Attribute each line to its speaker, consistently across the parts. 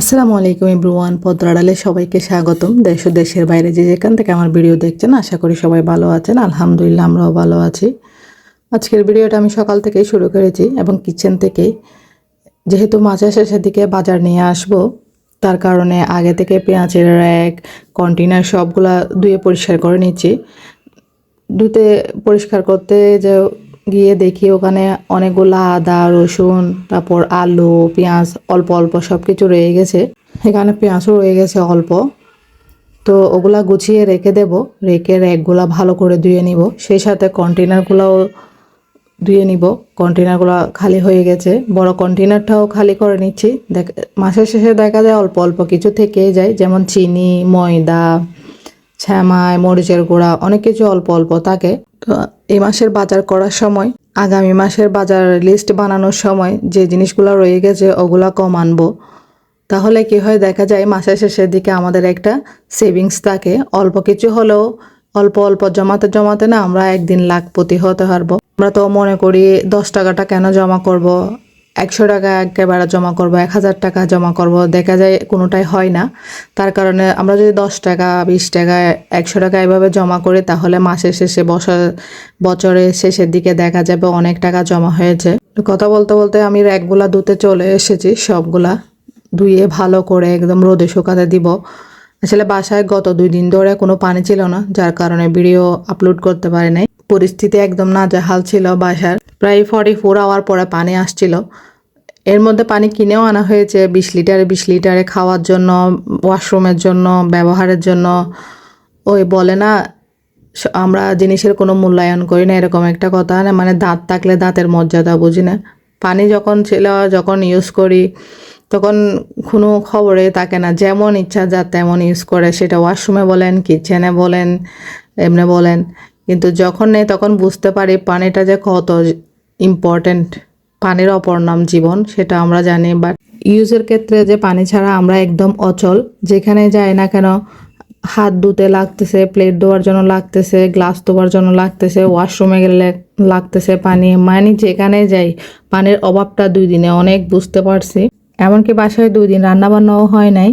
Speaker 1: আসসালামু আলাইকুম ইব্রুয়ান পদ্রাডালে সবাইকে স্বাগতম। দেশ ও দেশের বাইরে যে যেখান থেকে আমার ভিডিও দেখছেন, আশা করি সবাই ভালো আছেন। আলহামদুলিল্লাহ, আমরাও ভালো আছি। আজকের ভিডিওটা আমি সকাল থেকেই শুরু করেছি এবং কিচেন থেকেই যেহেতু মাঝে শেষের দিকে বাজার নিয়ে আসব, তার কারণে আগে থেকে পেঁয়াজের র্যাক কন্টেনার সবগুলা ধুয়ে পরিষ্কার করে নিচ্ছি। ধুতে পরিষ্কার করতে যে গিয়ে দেখি ওখানে অনেকগুলো আদা, রসুন, তারপর আলু, পেঁয়াজ, অল্প অল্প সব কিছু রয়ে গেছে। এখানে পেঁয়াজও রয়ে গেছে অল্প। তো ওগুলা গুছিয়ে রেখে দেব। রেখে র্যাকগুলা ভালো করে ধুয়ে নিব। সেই সাথে কন্টেনারগুলোও ধুয়ে নিব। কন্টেনারগুলো খালি হয়ে গেছে। বড় কন্টেনারটাও খালি করে নিচ্ছি। দেখ, মাসের শেষে দেখা যায় অল্প অল্প কিছু থেকেই যায়। যেমন চিনি, ময়দা ছ্যামাই মরিচের গুঁড়া, অনেক কিছু অল্প অল্প থাকে। তো এই মাসের বাজার করার সময়, আগামী মাসের বাজার লিস্ট বানানোর সময় যে জিনিসগুলো রয়ে গেছে, ওগুলা কম আনব। তাহলে কি হয়, দেখা যায় মাসের শেষের দিকে আমাদের একটা সেভিংস থাকে। অল্প কিছু হলেও, অল্প অল্প জমাতে জমাতে না আমরা একদিন লাখপতি হতে পারব। আমরা তো মনে করি দশ টাকাটা কেন জমা করব? একশো টাকা একেবারে জমা করব, এক হাজার টাকা জমা করব, দেখা যায় কোনোটাই হয় না। তার কারণে আমরা যদি দশ টাকা, বিশ টাকা, একশো টাকা এভাবে জমা করি, তাহলে মাসের শেষে বছর বছরের শেষের দিকে দেখা যাবে অনেক টাকা জমা হয়েছে। কথা বলতে বলতে আমি র্যাকগুলা ধুতে চলে এসেছি, সবগুলা ধুয়ে ভালো করে একদম রোদে শুকাতে দিব। আসলে বাসায় গত দুই দিন ধরে কোনো পানি ছিল না, যার কারণে ভিডিও আপলোড করতে পারি নাই। পরিস্থিতি একদম নাজেহাল ছিল বাসার। প্রায় ফর্টি ফোর আওয়ার পরে পানি আসছিল। এর মধ্যে পানি কিনেও আনা হয়েছে, বিশ লিটারে বিশ লিটারে খাওয়ার জন্য, ওয়াশরুমের জন্য, ব্যবহারের জন্য। ওই বলে না আমরা জিনিসের কোনো মূল্যায়ন করি না, এরকম একটা কথা। না মানে দাঁত থাকলে দাঁতের মর্যাদা, বুঝি না? পানি যখন ছিল, যখন ইউজ করি, তখন কোনো খবরে থাকে না, যেমন ইচ্ছা যা তেমন ইউজ করে। সেটা ওয়াশরুমে বলেন, কিচেনে বলেন, এমনি বলেন। কিন্তু যখন নেই, তখন বুঝতে পারি পানিটা যে কত ইম্পর্ট্যান্ট পানির অপর নাম জীবন, সেটা আমরা জানি বাট ইউজের ক্ষেত্রে যে পানি ছাড়া আমরা একদম অচল, যেখানে যাই না কেন, হাত ধুতে লাগতেছে প্লেট ধোয়ার জন্য লাগতেছে গ্লাস ধোয়ার জন্য লাগতেছে ওয়াশরুমে গেলে লাগতেছে পানি মানে যেখানে যাই, পানির অভাবটা দুই দিনে অনেক বুঝতে পারছি। এমনকি বাসায় দুই দিন রান্না বান্নাও হয় নাই।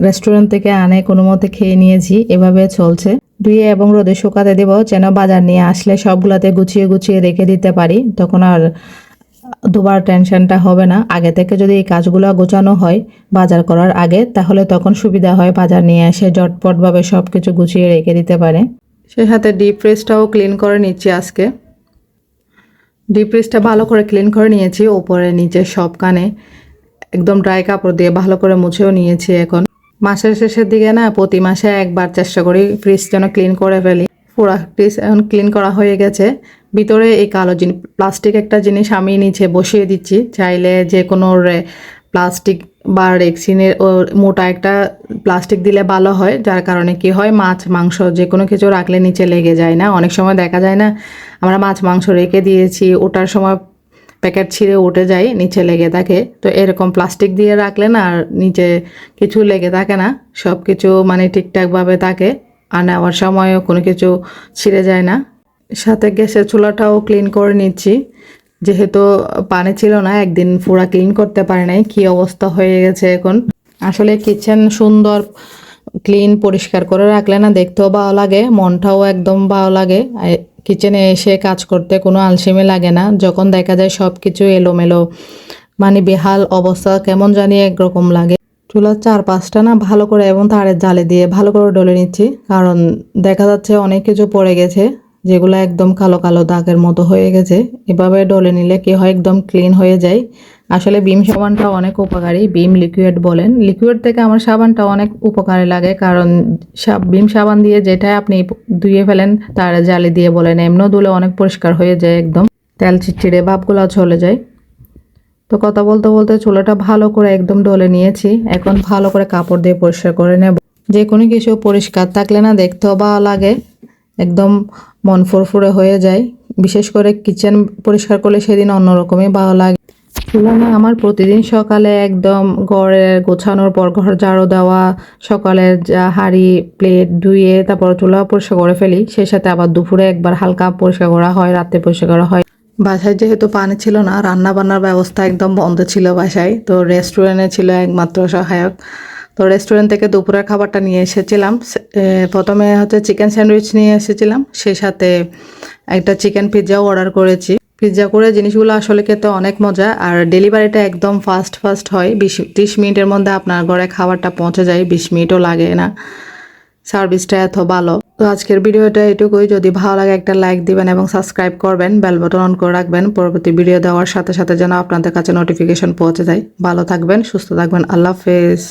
Speaker 1: রেস্টুরেন্ট থেকে আনে, কোনো মতে খেয়ে নিয়েছি, এভাবে চলছে। ধুয়ে এবং রোদে শুকাতে দেব, যেন বাজার নিয়ে আসলে সবগুলাতে গুছিয়ে গুছিয়ে রেখে দিতে পারি, তখন আর দুবার টেনশনটা হবে না। আগে থেকে যদি এই কাজগুলো গোছানো হয় বাজার করার আগে, তাহলে তখন সুবিধা হয় বাজার নিয়ে এসে জটপটভাবে সব কিছু গুছিয়ে রেখে দিতে পারে। সে সাথে ডিপ ফ্রিজটাও ক্লিন করে নিচ্ছি আজকে। ডিপ ফ্রিজটা ভালো করে ক্লিন করে নিয়েছি, ওপরে, নিচে, সব কানে। একদম ড্রাই কাপড় দিয়ে ভালো করে মুছেও নিয়েছি এখন। মাসের শেষের দিকে না, প্রতি মাসে একবার চেষ্টা করি ফ্রিজ যেন ক্লিন করে ফেলি। পুরা ফ্রিজ এখন ক্লিন করা হয়ে গেছে। ভিতরে এই কালো জিনিস প্লাস্টিক একটা জিনিস আমি নিচে বসিয়ে দিচ্ছি। চাইলে যে কোনো প্লাস্টিক বা রেক্সিনের মোটা একটা প্লাস্টিক দিলে ভালো হয়। যার কারণে কি হয়, মাছ, মাংস যে কোনো কিছু রাখলে নিচে লেগে যায় না। অনেক সময় দেখা যায় না, আমরা মাছ, মাংস রেখে দিয়েছি ওটার সময় প্যাকেট ছিঁড়ে উঠে যায়, নিচে লেগে থাকে। তো এরকম প্লাস্টিক দিয়ে রাখলে না আর নিচে কিছু লেগে থাকে না সব কিছু মানে ঠিকঠাকভাবে থাকে। আর নেওয়ার সময়ও কোনো কিছু ছিঁড়ে যায় না। সাথে গ্যাসের চুলাটাও ক্লিন করে নিচ্ছি। যেহেতু পানি ছিল না, একদিন পুরা ক্লিন করতে পারে নাই, কি অবস্থা হয়ে গেছে এখন। আসলে কিচেন সুন্দর ক্লিন পরিষ্কার করে রাখলে না দেখতেও ভালো লাগে, মনটাও একদম ভালো লাগে। কিচেনে এসে কাজ করতে কোনো আলসেমি লাগে না, যখন দেখা যায় সব কিছু এলোমেলো মানে বেহাল অবস্থা, কেমন জানি একরকম লাগে। চুলার চার পাঁচটা না ভালো করে এবং তারের জালে দিয়ে ভালো করে ডলে নিচ্ছি, কারণ দেখা যাচ্ছে অনেক কিছু পড়ে গেছে। যেগুলো একদম কালো কালো দাগের মতো হয়ে গেছে। এভাবে ডলে নিলে কি হয়? একদম ক্লিন হয়ে যায়। আসলে বিম সাবানটা অনেক উপকারী বিম লিকুইড বলেন। লিকুইড থেকে আমার সাবানটা অনেক উপকারে লাগে কারণ বিম সাবান দিয়ে যেটা আপনি ধুয়ে ফেলেন, তার জালি দিয়ে বলেন, এমনও ধুলে অনেক পরিষ্কার হয়ে যায় একদম। তেল চিটচিড়ে ভাবগুলো চলে যায়। তো কথা বলতে বলতে চুলাটা ভালো করে একদম ডলে নিয়েছি। এখন ভালো করে কাপড় দিয়ে পরিষ্কার করে নেব। যে কোনো কিছু পরিষ্কার থাকলে না দেখতেও ভালো লাগে। একদম মন ফুরফুরে হয়ে যায়। বিশেষ করে কিচেন পরিষ্কার করলে সেদিন অন্যরকমই ভালো লাগে। চুলা আমার প্রতিদিন সকালে একদম ঘরে গোছানোর পর ঘর ঝাড়ু দেওয়া, সকালে যা হাঁড়ি, প্লেট ধুয়ে তারপর চুলা পরিষ্কার করে ফেলি, সেই সাথে আবার দুপুরে একবার হালকা পরিষ্কার করা হয় রাতে পরিষ্কার করা হয়। বাসায় যেহেতু পানি ছিল না রান্না বান্নার ব্যবস্থা একদম বন্ধ ছিল বাসায়, তো রেস্টুরেন্টে ছিল একমাত্র সহায়ক। তো রেস্টুরেন্ট থেকে দুপুরের খাবারটা নিয়ে এসেছিলাম। প্রথমে হচ্ছে চিকেন স্যান্ডউইচ নিয়ে এসেছিলাম। সেই সাথে একটা চিকেন পিৎজাও অর্ডার করেছি। পিৎজা করে জিনিসগুলো আসলে খেতে অনেক মজা। আর ডেলিভারিটা একদম ফাস্ট ফাস্ট হয়। বিশ, ত্রিশ মিনিটের মধ্যে আপনার ঘরে খাবারটা পৌঁছে যায়। বিশ মিনিটও লাগে না। সার্ভিসটা এত ভালো। তো আজকের ভিডিওটা এটুকুই। যদি ভালো লাগে একটা লাইক দিবেন এবং সাবস্ক্রাইব করবেন বেল বাটন অন করে রাখবেন। পরবর্তী ভিডিও দেওয়ার সাথে সাথে যেন আপনাদের কাছে নোটিফিকেশন পৌঁছে যায়। ভালো থাকবেন, সুস্থ থাকবেন। আল্লাহ হাফেজ।